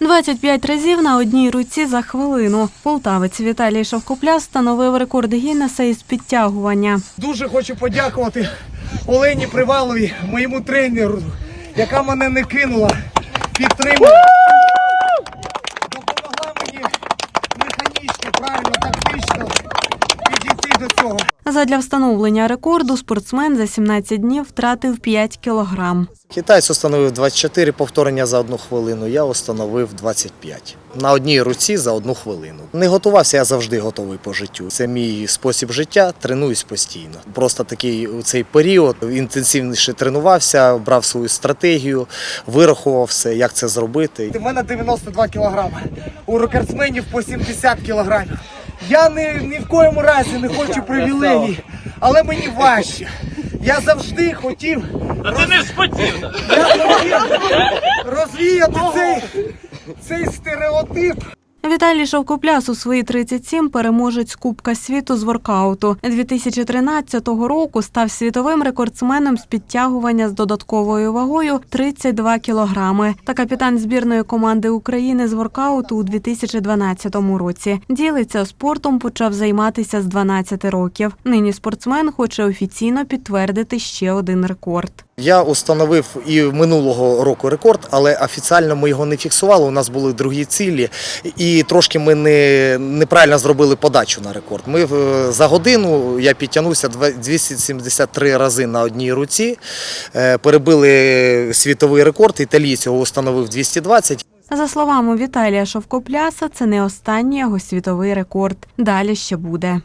25 разів на одній руці за хвилину. Полтавець Віталій Шовкопляс встановив рекорд Гіннеса із підтягування. Дуже хочу подякувати Олені Приваловій, моєму тренеру, яка мене не кинула, підтримала. Допомогла мені механічно, правильно, до цього. Задля встановлення рекорду спортсмен за 17 днів втратив 5 кілограм. Китайць установив 24 повторення за одну хвилину, я установив 25. На одній руці за одну хвилину. Не готувався, я завжди готовий по життю. Це мій спосіб життя, тренуюсь постійно. Просто такий у цей період інтенсивніше тренувався, брав свою стратегію, вирахував все, як це зробити. У мене 92 кілограми, у рекордсменів по 70 кілограмів. Я ні, ні в коєму разі не хочу привілегій, але мені важче. Я завжди хотів Ти не спотів. Я хотів розвіяти цей, цей стереотип. Віталій Шовкопляс у свої 37 переможець Кубка світу з воркауту. 2013 року став світовим рекордсменом з підтягування з додатковою вагою 32 кілограми та капітан збірної команди України з воркауту у 2012 році. Ділиться спортом, почав займатися з 12 років. Нині спортсмен хоче офіційно підтвердити ще один рекорд. Я установив і минулого року рекорд, але офіційно ми його не фіксували. У нас були другі цілі, і трошки ми не, неправильно зробили подачу на рекорд. Ми за годину я підтягнувся 273 рази на одній руці, е, перебили світовий рекорд. Італієць його установив 220. За словами Віталія Шовкопляса, це не останній його світовий рекорд. Далі ще буде.